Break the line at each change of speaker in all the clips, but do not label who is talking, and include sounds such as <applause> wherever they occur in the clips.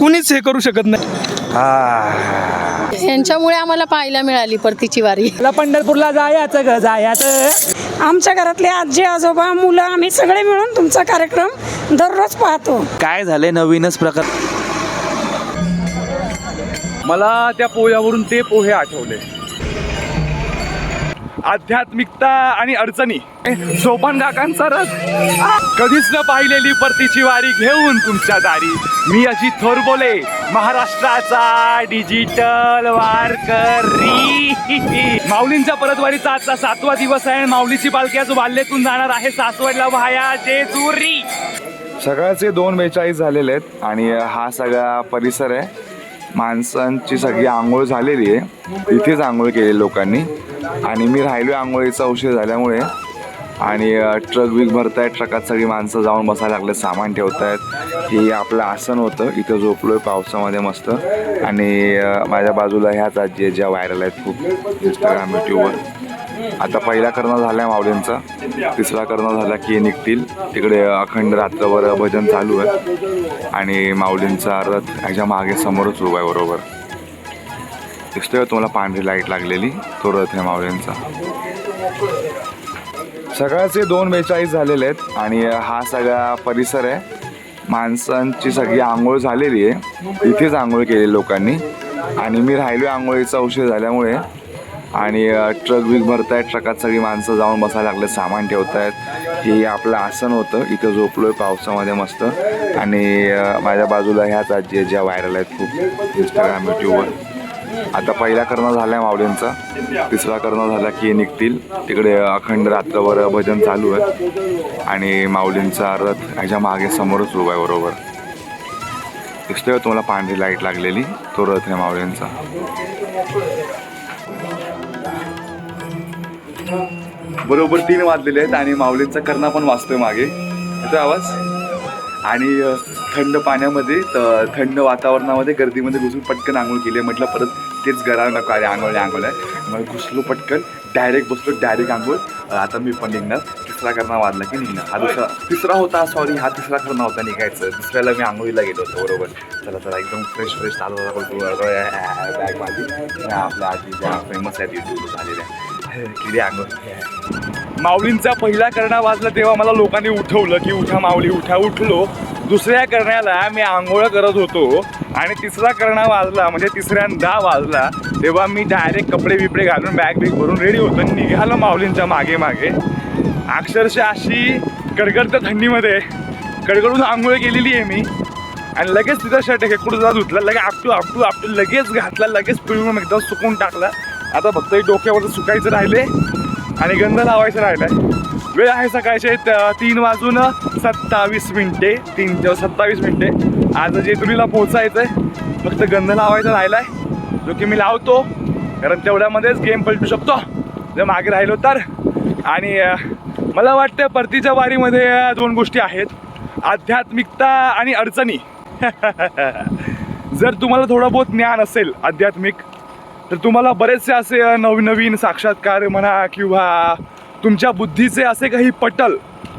कुणीच हे करू शकत नाही.
यांच्यामुळे आम्हाला पाहायला मिळाली परतीची वारी.
मला पंढरपूरला जायचं ग जायचं.
आमच्या घरातले आजी आजोबा मुलं आम्ही सगळे मिळून तुमचा कार्यक्रम दररोज पाहतो.
काय झालंय नवीनच प्रकार?
मला त्या पोह्यावरून ते पोहे आठवले. आध्यात्मिकता आणि अडचणी. सोपान काकांचा रस कधीच न पाहिलेली परतीची वारी घेऊन तुमच्या दारी. मी अजित थोरबोले महाराष्ट्राचा डिजिटल वारकरी. माऊलींच्या परतवारीचा आजचा सातवा दिवस आहे माऊलीची पालखी आज वाल्लेतून जाणार आहे सासवडला वाया जेजुरी.
सकाळचे दोन बेचाळीस झालेले आहेत आणि हा सगळा परिसर आहे. माणसांची सगळी आंघोळ झालेली आहे. इथेच आंघोळ केली लोकांनी. आणि मी राहिलो आंघोळीचा उशीर झाल्यामुळे. आणि ट्रक बिक भरतायत ट्रकात सगळी माणसं जाऊन बसायला लागले सामान ठेवतायत. हे आपलं आसन होतं इथं झोपलो आहे पावसामध्ये मस्त. आणि माझ्या बाजूला ह्याच आजी आहेत ज्या व्हायरल आहेत खूप इंस्टाग्राम युट्यूबवर आता पहिला करणं झाला आहे माऊलींचा तिसरा करणं झाला की निघतील. तिकडे अखंड रात्रभर भजन चालू आहे. आणि माऊलींचा रथ ह्याच्या मागे समोरच उभा आहे बरोबर. दिसतोय तुम्हाला पांढरी लाइट लागलेली? तो रथ आहे माऊलींचा. सकाळचे दोन बेचाळीस झालेले आहेत आणि हा सगळा परिसर आहे. माणसांची सगळी आंघोळ झालेली आहे. इथेच आंघोळ केली लोकांनी. आणि मी राहिलो आंघोळीचा उशीर झाल्यामुळे. आणि ट्रक बिक भरतायत ट्रकात सगळी माणसं जाऊन बसायला लागले सामान ठेवतायत. हे आपलं आसन होतं. इथं झोपलो आहे पावसामध्ये मस्त. आणि माझ्या बाजूला ह्याच आजी ज्या व्हायरल आहेत खूप. इंस्टाग्राम यूट्यूबवर आता पहिला करणं झाला आहे तिसरा करणं झाला की निघतील. तिकडे अखंड रात्रभर भजन चालू आहे. आणि माऊलींचा रथ ह्याच्या मागे समोरच उभा आहे बरोबर. दिसतोय तुम्हाला पांढरी लाइट लागलेली? तो रथ आहे माऊलींचा. बरोबर तीन वाजलेले आहेत आणि माऊलींचा करणा पण वाजतोय मागे. येतोय आवाज? आणि थंड पाण्यामध्ये थंड वातावरणामध्ये गर्दीमध्ये घुसून पटकन आंघोळ केली आहे. म्हटलं परत तेच गरा नको अरे आंघोळ आंघोळ आहे मग घुसलो पटकन डायरेक्ट बसलो डायरेक्ट आंघोळ. आता मी पण निघणार. तिसरा करणा वाजला की निघणार. हा दुसरा तिसरा होता सॉरी हा तिसरा करणा होता निघायचं. दुसऱ्याला मी आंघोळीला गेलो होतो बरोबर. चला चला एकदम फ्रेश फ्रेश चालू बॅग माझी. आपल्या आजी ज्या फेमस आहेत युट्यूब झालेल्या किती आंघोळ. माऊलींचा पहिला करणा वाजला तेव्हा मला लोकांनी उठवलं की उठा माऊली उठा. उठलो. दुसऱ्या करण्याला मी आंघोळ करत होतो. आणि तिसरा करणा वाजला म्हणजे तिसऱ्यांदा वाजला तेव्हा मी डायरेक्ट कपडे बिपडे घालून बॅग बिग भरून रेडी होतो निघालो माऊलींच्या मागे मागे. अक्षरशः अशी कडकडत्या थंडीमध्ये कडकडून आंघोळ केलेली आहे मी. आणि लगेच तिथं शर्ट कुठं जा धुतला लगेच आपटू आपटू आपटू लगेच घातला लगेच पिळून एकदम सुकून टाकला. आता फक्त डोक्यावर सुकायचं राहिले आणि गंध लावायचं राहिलाय. वेळ आहे सकाळचे तीन वाजून सत्तावीस मिनिटे तीन सत्तावीस मिनिटे. आज जेजुरीला पोहोचायचंय आहे फक्त गंध लावायचा राहिलाय. जो की मी लावतो कारण तेवढ्यामध्येच गेम पलटू शकतो. जर मागे राहिलो तर. आणि मला वाटतं परतीच्या वारीमध्ये दोन गोष्टी आहेत. आध्यात्मिकता आणि अडचणी. जर तुम्हाला थोडं बहुत ज्ञान असेल आध्यात्मिक तर तुम्हाला बरेचसे असे नवनवीन साक्षात्कार म्हणा किंवा तुमच्या बुद्धीचे असे काही पटल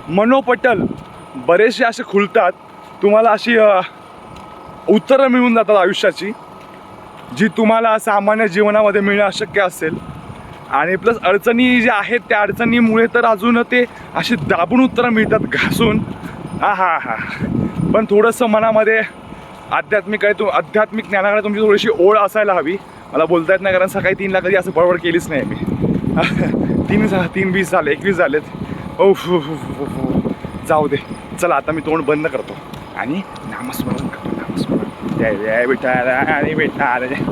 मनोपटल बरेचसे असे खुलतात. तुम्हाला अशी उत्तरं मिळून जातात आयुष्याची जी तुम्हाला सामान्य जीवनामध्ये मिळणं अशक्य असेल. आणि प्लस अडचणी ज्या आहेत त्या अडचणीमुळे तर अजून ते अशी दाबून उत्तरं मिळतात घासून. हा हा हा. पण थोडंसं मनामध्ये आध्यात्मिक आहे तू आध्यात्मिक ज्ञानाकडे तुमची थोडीशी ओढ असायला हवी. मला बोलता येत नाही कारण सकाळी तीनला कधी असं बडबड केलीच नाही मी. <laughs> तीन झा तीन वीस झाले एकवीस झालेत. ओ जाऊ दे. चला आता मी तोंड बंद करतो. आणि जय जय विठाल आणि विठाल जय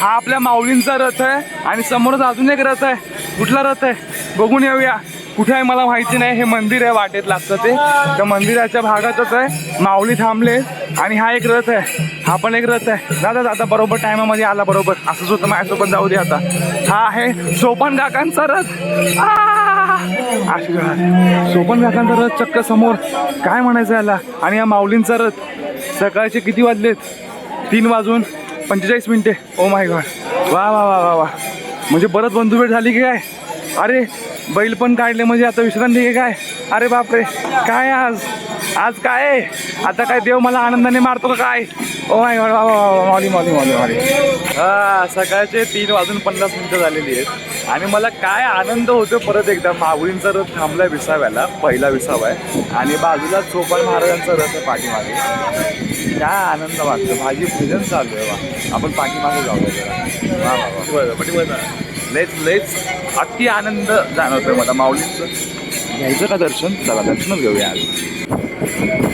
हा आपल्या माऊलींचा रथ आहे आणि समोरच अजून एक रथ आहे. कुठला रथ आहे? बघून येऊया. कुठे आहे मला माहिती नाही. हे मंदिर आहे वाटेत लागतं ते. त्या मंदिराच्या भागातच आहे. माऊली थांबले आणि हा एक रथ आहे. हा पण एक रथ आहे. दादा दादा बरोबर टायमामध्ये आला बरोबर. असंच होतं माझ्यासोबत जाऊ दे आता. हा आहे सोपन काकांचा रथ. सोपन काकांचा रथ चक्क समोर. काय म्हणायचं याला? आणि या माऊलींचा रथ. सकाळचे किती वाजलेत? तीन वाजून पंचेचाळीस मिनिटे. ओ माय गॉड वा वा वा वा वा. म्हणजे परत बंधुभेट झाली की काय? अरे बैल पण काढले म्हणजे आता विश्रांती आहे काय? अरे बापरे. काय आज? आज काय? आता काय देव मला आनंदाने मारतो का काय? ओ my god Molly Molly Molly Molly हा सकाळचे तीन वाजून पन्नास मिनिटं झालेली आहेत. आणि मला काय आनंद होतो परत एकदा माऊलींचा रथ थांबलाय विसाव्याला पहिला विसावा आहे. आणि बाजूला चोपण महाराजांचा रथ आहे पाठीमागे. काय आनंद वाटतो? भाजी पूजन चालू आहे वा. आपण पाठीमागे जाऊया जरा. लेच लेच अति आनंद जाणवतोय मला माऊलींचं. घ्यायचं का दर्शन? चला दर्शनच घेऊया आज.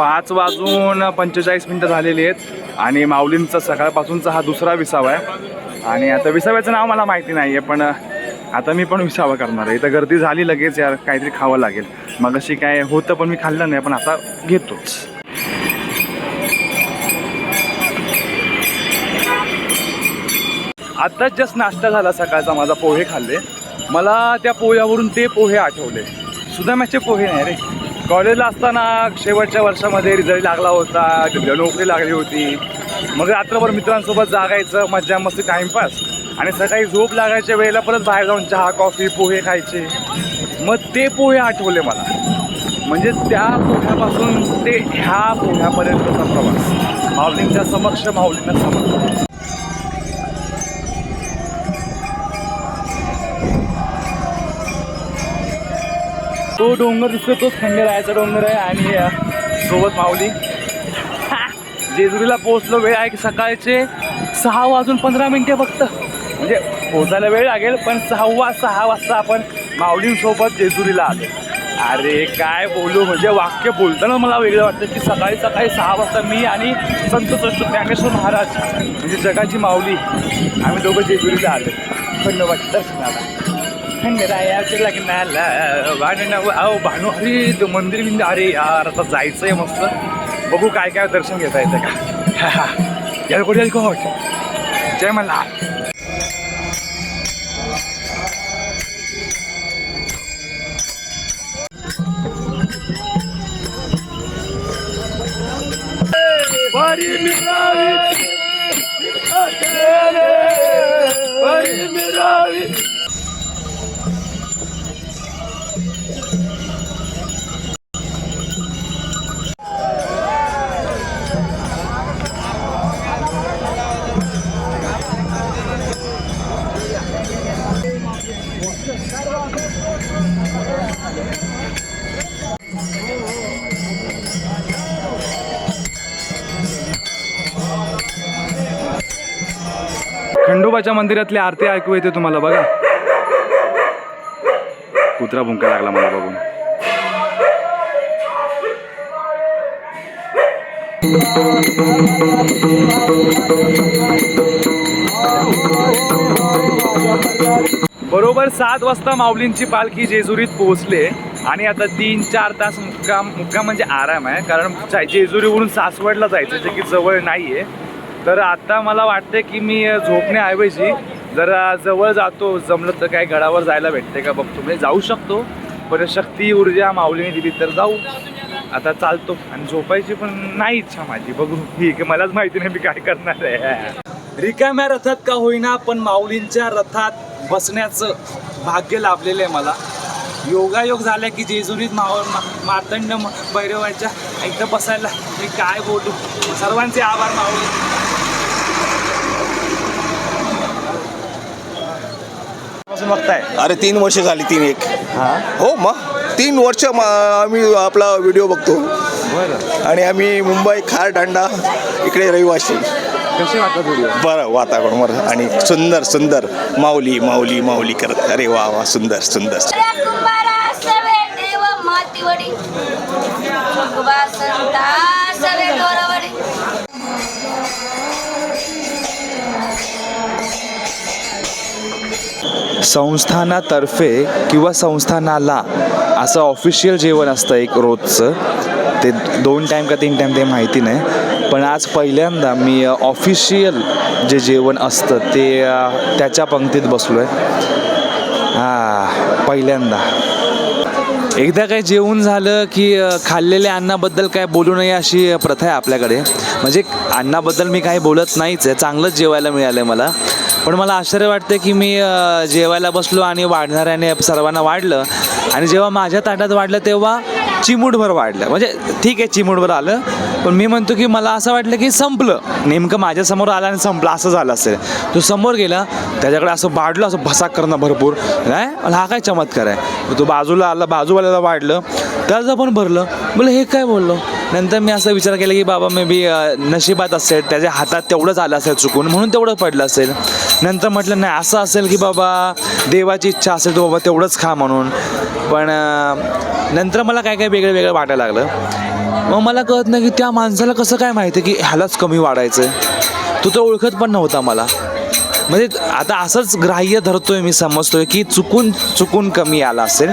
पाच वाजून पंचेचाळीस मिनटं झालेली आहेत. आणि माऊलींचा सकाळपासूनचा हा दुसरा विसावा आहे. आणि आता विसाव्याचं नाव मला माहिती नाही आहे पण आता मी पण विसावा करणार आहे. इथं गर्दी झाली लगेच यार काहीतरी खावं लागेल. मग अशी काय होतं पण मी खाल्लं नाही पण आता घेतोच. आत्ताच जस्ट नाश्ता झाला सकाळचा माझा पोहे खाल्ले. मला त्या पोह्यावरून ते पोहे आठवले. सुदाम्याचे पोहे नाही रे. कॉलेजला असताना शेवटच्या वर्षामध्ये रिझल्ट लागला होता नोकरी लागली होती. मग रात्रभर मित्रांसोबत जागायचं मज्जा मस्ती टाईमपास आणि सकाळी झोप लागायच्या वेळेला परत बाहेर जाऊन चहा कॉफी पोहे खायचे. मग ते पोहे आठवले मला. म्हणजे त्या पोह्यापासून ते ह्या पोह्यापर्यंतचा प्रवास. माऊलींच्या समक्ष माऊलींना समक्ष तो डोंगर दिसतो तोच खंडेरायाचा डोंगर आहे आणि सोबत माऊली. जेजुरीला पोहोचलो वेळ आहे की सकाळचे सहा वाजून पंधरा मिनिटे फक्त. म्हणजे पोहोचायला वेळ लागेल पण सहावा सहा वाजता आपण माऊलींसोबत जेजुरीला आलो. अरे काय बोलू म्हणजे वाक्य बोलताना मला वेगळं वाटतं की सकाळी सकाळी सहा वाजता मी आणि संत श्रेष्ठ ज्ञानेश्वर महाराज म्हणजे जगाची माऊली आम्ही दोघं जेजुरीला आलो. खंडोबाच्या दर्शनाला खंडरायाच्या लग्नाला ना अहो भानुहरी मंदिर बिंद अरे यार आता जायचं आहे मस्त. बघू काय काय दर्शन घेता येतं का. <laughs> येलकोट येलकोट जय मला विठोबाच्या मंदिरातली आरती ऐकू येते तुम्हाला बघा. कुत्रा भुंका लागला मला बघून. बरोबर सात वाजता माऊलींची पालखी जेजुरीत पोहोचले आणि आता तीन चार तास मुक्काम मुक्काम म्हणजे आराम आहे. कारण जेजुरीवरून सासवडला जायचं जे की जवळ नाहीये. तर आता मला वाटतं की मी झोपण्याऐवजी जरा जवळ जातो. जमलं तर काय गडावर जायला भेटते का बघतो. म्हणजे जाऊ शकतो. पण शक्ती ऊर्जा माऊलीने दिली तर जाऊ. आता चालतो. आणि झोपायची पण नाही इच्छा माझी. बघू. ठीक आहे. मलाच माहिती नाही मी काय करणार आहे. रिकाम्या रथात का होईना पण माऊलींच्या रथात बसण्याचं भाग्य लाभलेलं आहे मला. योगायोग झाला की जेजुरीत माव मा- मार्तंड म- भैरवाच्या इथं बसायला मी काय बोलू? सर्वांचे आभार माऊली. पासून बघताय?
अरे तीन वर्ष झाली तीन एक. हो? मग? तीन वर्ष म- आम्ही आपला व्हिडिओ बघतो.
बरं.
आणि आम्ही मुंबई खार दांडा इकडे रहिवासी.
कसे वाटत व्हिडिओ?
बरं वातावरण बरं. आणि सुंदर सुंदर. माऊली माऊली माऊली करत. अरे वा वा सुंदर सुंदर.
कुंभारा सवे देव मातीवडी.
संस्थानातर्फे किंवा संस्थानाला असं ऑफिशियल जेवण असतं एक रोजचं. ते दोन टाईम का तीन टाईम ते माहिती नाही. पण आज पहिल्यांदा मी ऑफिशियल जे जेवण असतं ते त्याच्या पंक्तीत बसलो आहे हां पहिल्यांदा. एकदा काय जेवण झालं की खाल्लेल्या अन्नाबद्दल काय बोलू नये अशी प्रथा आहे आपल्याकडे. म्हणजे अन्नाबद्दल मी काही बोलत नाहीच आहे. चांगलंच जेवायला मिळालं आहे मला. पण मला आश्चर्य वाटतं की मी जेवायला बसलो आणि वाढणाऱ्याने सर्वांना वाढलं. आणि जेव्हा माझ्या ताटात वाढलं तेव्हा चिमूटभर वाढलं. म्हणजे ठीक आहे चिमूटभर आलं. पण मी म्हणतो की मला असं वाटलं की संपलं. नेमकं माझ्यासमोर आलं आणि संपलं असं झालं असेल. तो समोर गेला त्याच्याकडे असं वाढलं असं भसाक करणं भरपूर. काय मला हा काय चमत्कार आहे? तो बाजूला आला बाजूवाल्याला वाढलं. त्याचं पण भरलं. बोल हे काय बोललो? नंतर मी असा विचार केला की बाबा मे बी नशिबात असेल त्याच्या हातात तेवढंच आलं असेल चुकून म्हणून तेवढं पडलं असेल. नंतर म्हटलं नाही असं असेल की बाबा देवाची इच्छा असेल तो बाबा तेवढंच खा म्हणून. पण नंतर मला काय काय वेगळं वेगळं वाटायला लागलं. मग मला कळत नाही की त्या माणसाला कसं काय माहिती की ह्यालाच कमी वाढायचं आहे तो तर ओळखत पण नव्हता मला. म्हणजे आता असंच ग्राह्य धरतोय मी समजतोय की चुकून चुकून कमी आला असेल.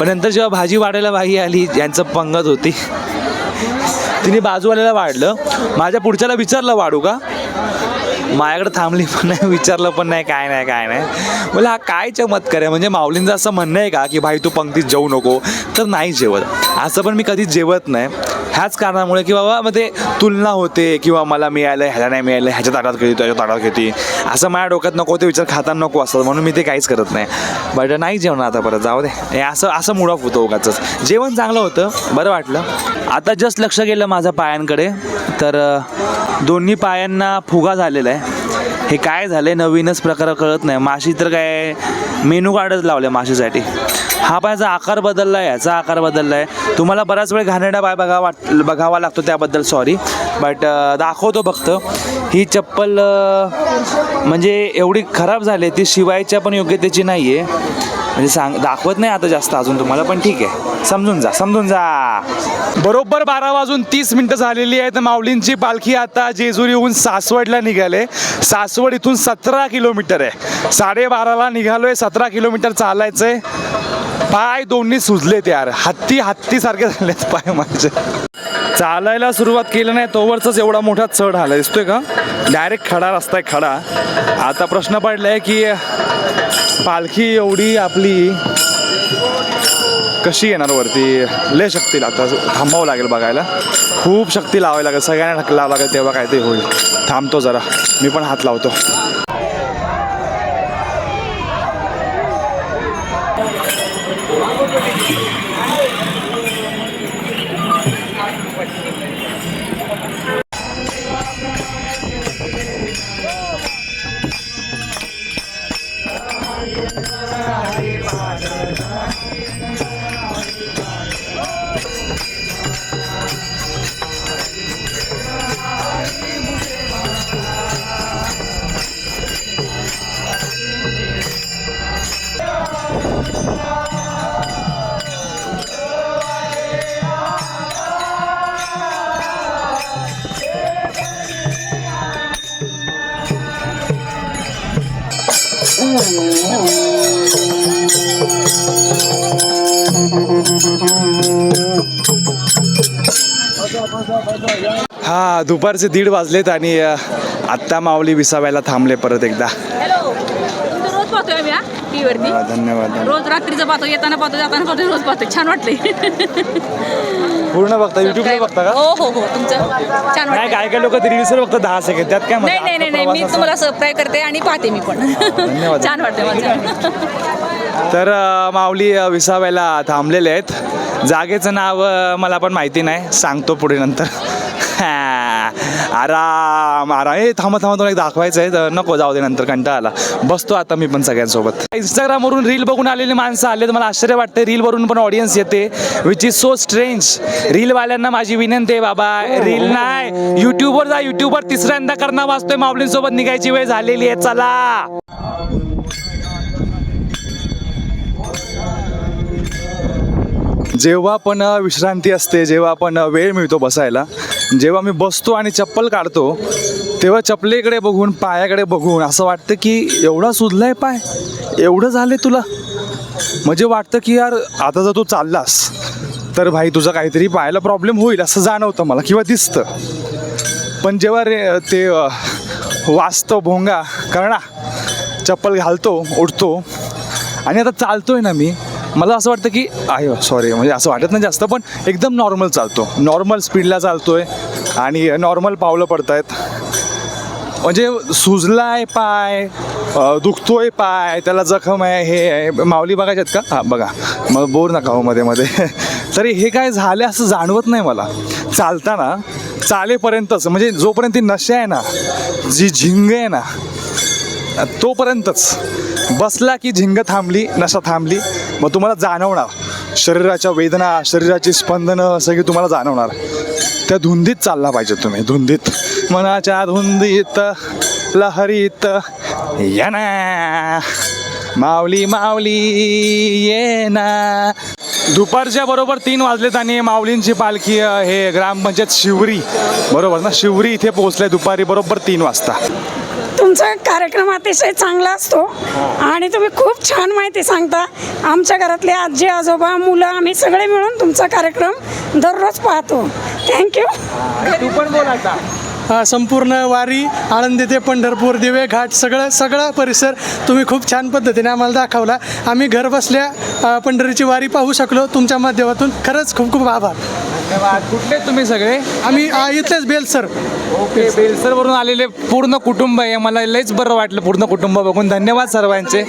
पण नंतर जेव्हा भाजी वाढायला भाजी आली ज्यांचं पंगत होती. तिने बाजूवाल्याला वाढलं. माझ्या पुढच्याला विचारलं वाढू का? माझ्याकडे थांबली पण नाही विचारलं पण नाही काय नाही काय नाही. मला हा काय चमत्कार आहे? म्हणजे माऊलींचं असं म्हणणं आहे का की भाई तू पंक्तीत जेवू नको? तर नाही जेवत. असं पण मी कधीच जेवत नाही. ह्याच कारणामुळे की बाबा मग ते तुलना होते किंवा मला मिळालं ह्याला नाही मिळालं ह्याच्या ताटात घेते त्याच्या ताटात घेते असं माझ्या डोक्यात नको ते विचार खाताना नको असतात. म्हणून मी ते काहीच करत नाही. बट नाही जेवण आता परत जाऊ दे. हे असं असं मूड ऑफ होतं उगाच जेवण चांगलं होतं बरं वाटलं. आता जस्ट लक्ष गेलं माझ्या पायांकडे. तर दोन्ही पायांना फुगा झालेला आहे. हे काय झालंय नवीनच प्रकार कळत नाही. माशी तर काय मेनू कार्डच लावले माशीसाठी. हा पायाचा आकार बदलला आहे याचा आकार बदलला आहे तुम्हाला बराच वेळ घाणेरडा पाय बघावा वाट बघावा लागतो त्याबद्दल सॉरी बट दाखवतो फक्त. ही चप्पल म्हणजे एवढी खराब झाली आहे, ती शिवायच्या पण योग्यतेची नाही आहे म्हणजे सांग दाखवत नाही आता जास्त अजून तुम्हाला पण ठीक आहे. समजून जा समजून जा. बरोबर बारा वाजून तीस मिनटं झालेली आहेत. माऊलींची पालखी आता जेजुरीहून सासवडला निघाले. सासवड इथून सतरा किलोमीटर आहे. साडेबाराला निघालो आहे सतरा किलोमीटर चालायचं आहे पाय दोन्ही सुजलेत यार. हत्ती हत्तीसारखे झालेत पाय माझे. चालायला सुरुवात केली नाही तोवरच एवढा मोठा चढ आला. दिसतोय का? डायरेक्ट खडा रस्ता आहे खडा. आता प्रश्न पडलाय की पालखी एवढी आपली कशी येणार वरती? लय शक्ती लागतात थांबावं लागेल बघायला. खूप शक्ती लावावी लागेल. सगळ्यांना ढकलावं लागेल तेव्हा काय ते होईल. थांबतो जरा. मी पण हात लावतो. दुपारचे दीड वाजलेत आणि आत्ता माऊली विसाव्याला थांबले परत एकदा. धन्यवाद.
रोज रात्रीचं पाहतो येताना पाहतो जाताना पाहतो रोज पाहतो छान वाटतंय
पूर्ण बघता युट्यूबला बघता का?
हो हो हो तुमचं छान
नाही
वाटतंय
काय काय लोक रील्सवर बघतात दहा सेकंड त्यात काय
नाही? नाही नाही नाही मी तुम्हाला सबस्क्राईब करते आणि पाहते मी पण.
धन्यवाद.
छान वाटतंय मला
तर माऊली विसाव्याला थांबलेले आहेत. जागेचं नाव मला पण माहिती नाही. सांगतो पुढे नंतर. हा, आराम आराम. ए थांबा थांबा तुला एक दाखवायचं आहे तर नको जाऊ दे नंतर कंटाळा आला. बसतो आता मी पण सगळ्यांसोबत. इंस्टाग्रामवरून रील बघून आलेली माणसं आले तर मला आश्चर्य वाटतं रीलवरून पण ऑडियन्स येते विच इज सो स्ट्रेंज रीलवाल्यांना माझी विनंती आहे बाबा. रील नाही. युट्यूबवर जा. युट्यूबवर तिसऱ्यांदा करणं वाचतोय माऊलींसोबत निघायची वेळ झालेली आहे. चला. जेव्हा पण विश्रांती असते जेव्हा पण वेळ मिळतो बसायला जेव्हा मी बसतो आणि चप्पल काढतो तेव्हा चपलेकडे बघून पायाकडे बघून असं वाटतं की एवढा सुजलाय पाय एवढं झालं तुला? म्हणजे वाटतं की यार आता जर तू चाललास तर भाई तुझा काहीतरी पायाला प्रॉब्लेम होईल असं जाणवतं मला किंवा दिसतं. पण जेव्हा रे ते वाचतो भोंगा करणा चप्पल घालतो उठतो आणि आता चालतोय ना मी मला असं वाटतं की आहे सॉरी म्हणजे असं वाटत नाही जास्त पण एकदम नॉर्मल चालतो. नॉर्मल स्पीडला चालतो आहे आणि नॉर्मल पावलं पडत आहेत म्हणजे सुजलाय पाय दुखतो दुखतोय पाय त्याला जखम आहे हे आहे. माऊली बघायच्यात का? हां बघा. मग बोर नका हो मध्ये मध्ये. <laughs> तरी हे काय झालं असं जाणवत नाही मला. चालताना चालेपर्यंतच म्हणजे जोपर्यंत ती नशा आहे ना जी झिंग आहे ना तोपर्यंतच. बसला की झिंग थांबली नशा थांबली. मग तुम्हाला जाणवणार. शरीराच्या वेदना शरीराची स्पंदनं सगळी तुम्हाला जाणवणार. त्या धुंदीत चालला पाहिजे तुम्ही धुंदीत. मनाच्या धुंदीत लहरीत. ये ना. माऊली माऊली ये ना. दुपारच्या बरोबर तीन वाजलेत आणि माऊलींची पालखी हे ग्रामपंचायत शिवरी. बरोबर ना? शिवरी इथे पोहोचले दुपारी बरोबर तीन वाजता.
तुमचा कार्यक्रम अतिशय चांगला असतो. आणि तुम्ही खूप छान माहिती सांगता. आमच्या घरातले आजी आजोबा मुलं आम्ही सगळे मिळून तुमचा कार्यक्रम दररोज पाहतो. थँक्यू
तू पण बोल आता.
हा, संपूर्ण वारी आळंदी ते पंढरपूर दिवे घाट सगळं सगळा परिसर तुम्ही खूप छान पद्धतीने आम्हाला दाखवला. आम्ही घर बसल्या पंढरीची वारी पाहू शकलो. तुमच्या माध्यमातून खरंच खूप खूप आभार.
धन्यवाद. कुठले तुम्ही सगळे?
आम्ही इथलेच बेल सर.
ओके बेलसर वरून आलेले पूर्ण कुटुंब आहे. मला लयच बरं वाटलं पूर्ण कुटुंब बघून. धन्यवाद सर्वांचे.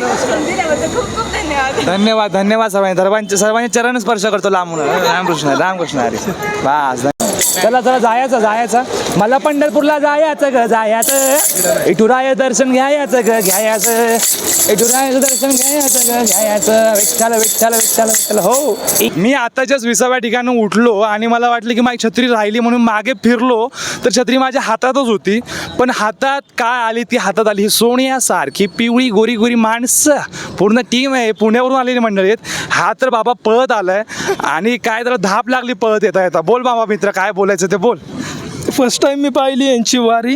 धन्यवाद धन्यवाद सर्वांचे. सर्वांचे सर्वांचे चरण स्पर्श करतो लांबून. रामकृष्ण रामकृष्ण हरी. बस चला चला जायचं जायचं. मला पंढरपूरला जायचं ग जायचं. इटुराय दर्शन घ्यायचं ग घ्यायचं. इटुरायचं दर्शन घ्यायचं ग घ्यायचं. विठ्ठल विठ्ठल विठ्ठल विठ्ठल हो. मी आताच्याच विसाव्या ठिकाणी उठलो आणि मला वाटलं की माझी छत्री राहिली म्हणून मागे फिरलो तर छत्री माझ्या हातातच होती. पण हातात काय आली ती हातात आली ही सोन्यासारखी पिवळी गोरी गोरी माणसं. पूर्ण टीम आहे पुण्यावरून आलेली मंडळी आहेत. हा तर बाबा पळत आलाय. आणि काय त्याला धाप लागली पळत येता येता. बोल बाबा मित्र काय बोलायचं ते बोल.
फर्स्ट टाइम मी पाहिली यांची वारी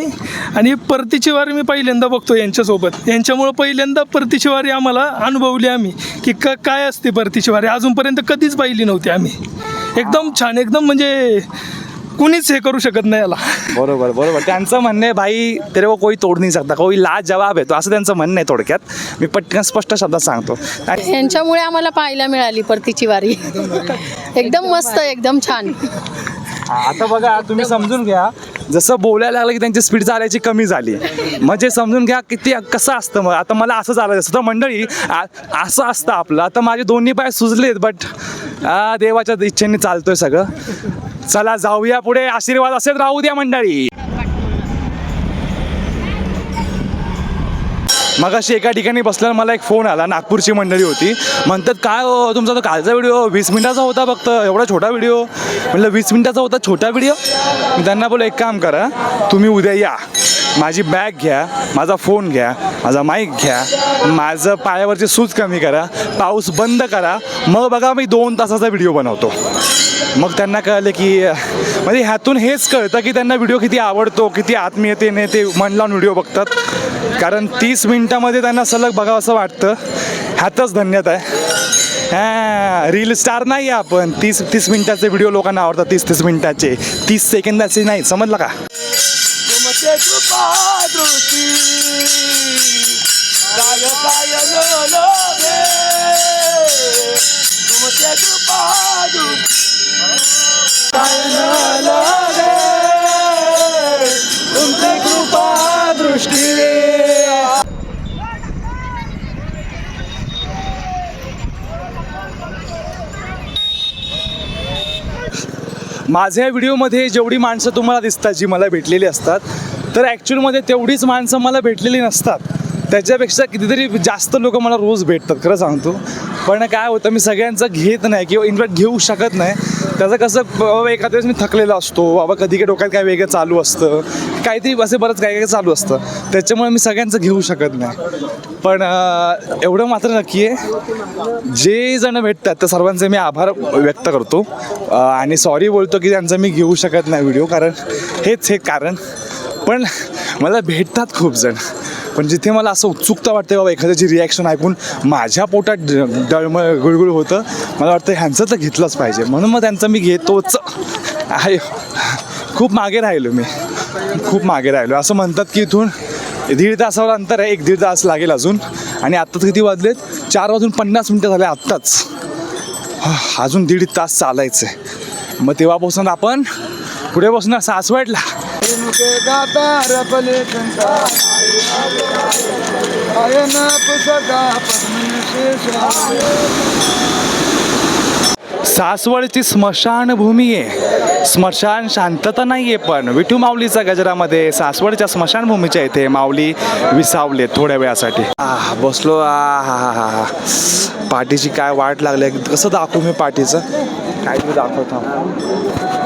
आणि परतीची वारी मी पहिल्यांदा बघतो यांच्यासोबत. यांच्यामुळं पहिल्यांदा परतीची वारी आम्हाला अनुभवली आम्ही की क काय असते परतीची वारी. अजूनपर्यंत कधीच पाहिली नव्हती आम्ही. एकदम छान एकदम म्हणजे कुणीच हे करू शकत नाही याला.
बरोबर बरोबर. त्यांचं म्हणणं आहे भाई तेरे को कोई तोड नाही सकता कोई लाज जवाब आहे. तो असं त्यांचं म्हणणं आहे थोडक्यात. मी पटकन स्पष्ट शब्दात सांगतो. आणि
यांच्यामुळे आम्हाला पाहायला मिळाली परतीची वारी. <laughs> एकदम मस्त एकदम छान.
आता बघा तुम्ही समजून घ्या. जसं बोलायला लागलं की त्यांची स्पीड चालायची कमी झाली. म्हणजे समजून घ्या किती कसं असतं मग. आता मला असं चालायचं असतं तर मंडळी असं असतं आपलं. आता माझे दोन्ही पाय सुजलेत बट देवाच्या इच्छेने चालतोय सगळं. चला जाऊया पुढे. आशीर्वाद असेल राहू द्या मंडळी. मगाशी एका ठिकाणी बसल्यावर मला एक फोन आला नागपूरची मंडळी होती. म्हणतात काय हो तुमचा तो कालचा व्हिडिओ वीस मिनिटाचा होता फक्त एवढा छोटा व्हिडिओ म्हटलं वीस मिनिटाचा होता छोटा व्हिडिओ मी त्यांना बोला एक काम करा तुम्ही उद्या या. माझी बॅग घ्या माझा फोन घ्या माझा माईक घ्या माझं पायावरची सूज कमी करा पाऊस बंद करा. मग बघा मी दोन तासाचा व्हिडिओ बनवतो. मग त्यांना कळलं की म्हणजे ह्यातून हेच कळतं की त्यांना व्हिडिओ किती आवडतो किती आत्मीयतेने ते मन लावून व्हिडिओ बघतात. कारण तीस मिनटामध्ये त्यांना सलग बघावं असं वाटतं. ह्यातच धन्यता आहे. रील स्टार नाही आहे आपण. तीस तीस मिनटाचे व्हिडिओ लोकांना आवडतात तीस तीस मिनटाचे. तीस सेकंदाचे नाही समजलं का? <laughs> माझ्या व्हिडिओमध्ये जेवढी माणसं तुम्हाला दिसतात जी मला भेटलेली असतात तर ॲक्च्युअलमध्ये तेवढीच माणसं मला भेटलेली नसतात. त्याच्यापेक्षा कितीतरी जास्त लोक मला रोज भेटतात खरं सांगतो. पण काय होतं मी सगळ्यांचं घेत नाही किंवा इन्फॅक्ट घेऊ शकत नाही. त्याचं कसं बाबा एखाद्या वेळेस मी थकलेला असतो. बाबा कधी काही डोक्यात काय वेगळं चालू असतं. काहीतरी असे बरंच काय काय चालू असतं. त्याच्यामुळे मी सगळ्यांचं घेऊ शकत नाही. पण एवढं मात्र नक्की आहे. जे जण भेटतात त्या सर्वांचे मी आभार व्यक्त करतो. आणि सॉरी बोलतो की त्यांचं मी घेऊ शकत नाही व्हिडिओ कारण हेच हे कारण. पण मला भेटतात खूप जण. पण जिथे मला असं उत्सुकता वाटते बाबा एखाद्याची रिॲक्शन ऐकून माझ्या पोटात ड- डळमळ गुळगुळ होतं मला वाटतं ह्यांचं तर घेतलंच पाहिजे. म्हणून मग त्यांचं मी घेतोच. आहे खूप मागे राहिलो मी. खूप मागे राहिलो. असं म्हणतात की इथून दीड तासावर अंतर आहे. एक दीड तास लागेल अजून. आणि आत्ताच किती वाजलेत? चार वाजून पन्नास मिनटं झाले आत्ताच. हा, अजून दीड तास चालायचं आहे मग तेव्हापासून आपण पुढे बसून सासवडला. सासवडची स्मशानभूमी आहे स्मशान शांतता नाही आहे पण विठू माऊलीचा गजरामध्ये सासवडच्या स्मशानभूमीच्या इथे माऊली विसावले थोड्या वेळासाठी. आ बसलो आ हा हा हा पाठीची काय वाट लागली? आहे. कसं दाखवू मी पाठीचं काय तरी दाखवतो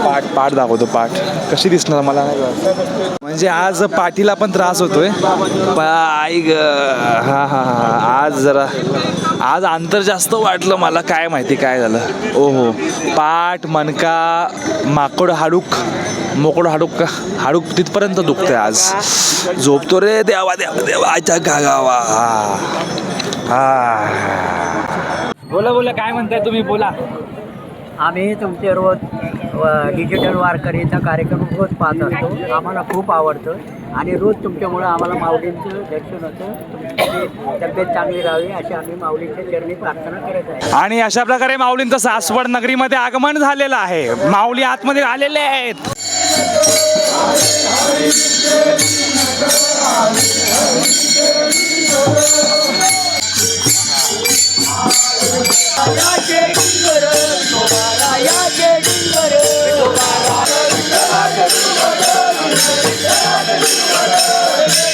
पाठ पाठ दाखवतो पाठ. कशी दिसणार मला? नाही म्हणजे आज पाठीला पण त्रास होतोय. आई ग हा हा हां. आज जरा आज अंतर जास्त वाटलं मला काय माहिती काय झालं. ओहो पाठ मणका माकड हाडूक. मोकड हाडूक का? हाडूक तिथपर्यंत दुखतंय आज. झोपतो रे देवा देवा देवाच्या गागावा. हा. बोला बोला काय म्हणताय तुम्ही? बोला.
आम्ही तुमचे रोज डिजिटल वारकरीचा कार्यक्रम रोज पाहत असतो. आम्हाला खूप आवडतं. आणि रोज तुमच्यामुळं आम्हाला माऊलींचं दर्शन होतं. तुमची तब्येत चांगली राहावी अशी आम्ही माऊलींच्या चरणी प्रार्थना करत आहे.
आणि अशा प्रकारे माऊलींचं सासवड नगरीमध्ये आगमन झालेलं आहे. माऊली आतमध्ये आलेले आहेत. Thank you.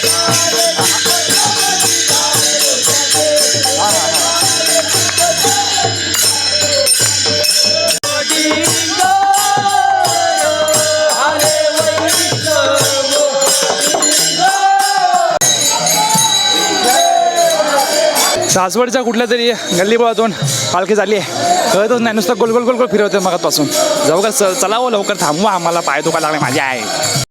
सासवडच्या कुठल्या तरी गल्ली गल्लीबोळातून पालखी झाली आहे. कळतच नाही नुसतं गोल गोल गोल गोल फिरवते मगातपासून जाऊ का च- चला हो, लवकर थांबवा आम्हाला पाय दुखा लागले माझे आहे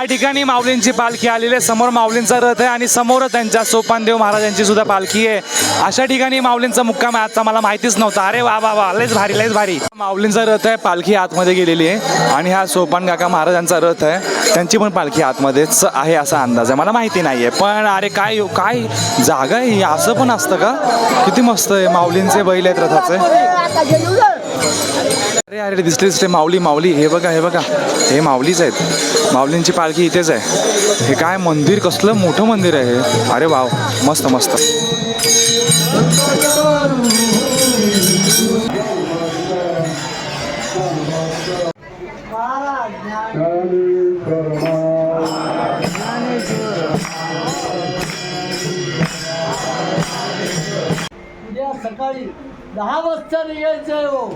या ठिकाणी माऊलींची पालखी आलेली आहे. समोर माऊलींचा रथ आहे आणि समोर त्यांच्या सोपानदेव महाराजांची सुद्धा पालखी आहे. अशा ठिकाणी माऊलींचा मुक्काम आहे. आता मला माहितीच नव्हता. अरे वा वा वा लयच भारी लयच भारी. माऊलींचा रथ आहे. पालखी आतमध्ये गेलेली आहे. आणि हा सोपान काका महाराजांचा रथ आहे. त्यांची पण पालखी आतमध्येच आहे असा अंदाज आहे. मला माहिती नाही आहे पण अरे काय काय जागा आहे असं पण असतं का? किती मस्त आहे. माऊलींचे बैल आहेत रथाचे. अरे अरे दिसले दिसले माऊली माऊली. हे बघा हे बघा. हे माऊलीच आहेत. माऊलींची पालखी इथेच आहे. हे काय मंदिर कसलं मोठं मंदिर आहे अरे वाव. मस्त मस्त.
나머스타를 해줘요.